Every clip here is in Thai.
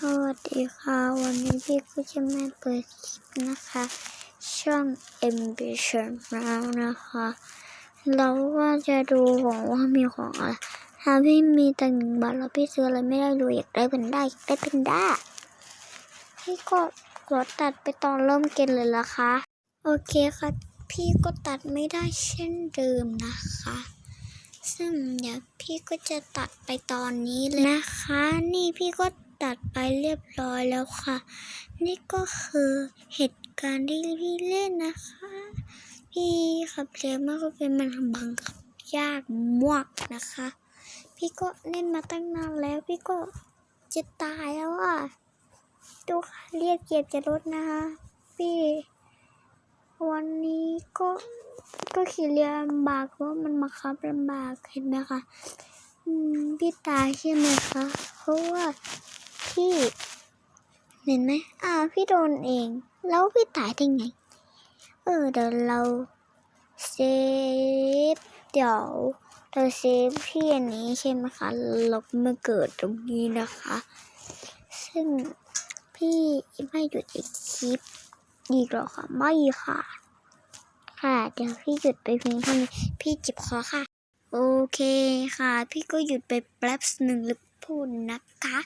สวัสดีค่ะ วันนี้พี่ก็จะมาเปิดคลิปนะคะ ช่อง Ambition แล้วนะคะ เราก็จะดูของว่ามีของอะไรถ้าพี่มีตังหนึ่งบาทแล้วพี่ซื้ออะไรไม่ได้เลยอยากได้เป็นได้อยากได้เป็นได้พี่ก็กดตัดไปตอนเริ่มเกมเลยละคะ โอเคค่ะ พี่ก็ตัดไม่ได้เช่นเดิมนะคะซึ่งเดี๋ยวพี่ก็จะตัดไปตอนนี้เลยนะคะ นี่พี่ก็ ตัดไปเรียบร้อยแล้วค่ะ นี่ก็คือเหตุการณ์ที่พี่เล่นนะคะ พี่ขับเรือมากก็เป็นมันบังคับยากมากนะคะ พี่ก็เล่นมาตั้งนานแล้วพี่ก็จะตายแล้วอะดูค่ะเรียกเกียรติจะลดนะคะพี่วันนี้ก็ก็ขี่เรือลำบากเพราะมันมาคับลำบากเห็นไหมคะพี่ตายใช่ไหมคะเพราะว่า พี่ เห็นไหมอ้าวพี่โดนเอง แล้วพี่ตายได้ไง เออเดี๋ยวเราเซฟเดี๋ยวเราเซฟพี่อันนี้ใช่ไหมคะเรามาเกิดตรงนี้นะคะ ซึ่งพี่ไม่หยุดอีกคลิปอีกหรอคะไม่ค่ะ ค่ะเดี๋ยวพี่หยุดไปเพียงเท่านี้พี่จ็บคอค่ะ โอเคค่ะ พี่ก็หยุดไปแป๊บหนึ่งแล้วพูดนะคะ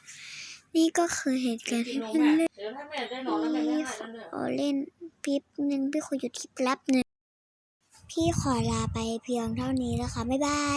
นี่ก็คือเหตุการณ์ที่พี่เล่นเดี๋ยวถ้าแม่ได้นอนแล้วแม่ไม่พี่ให้ขแล้วเนี่ยอเล่นปิ๊บหนึ่งพี่ขอหยุดคลิปแป๊บหนึ่งพี่ขอลาไปเพียงเท่านี้แล้วค่ะบ๊ายบาย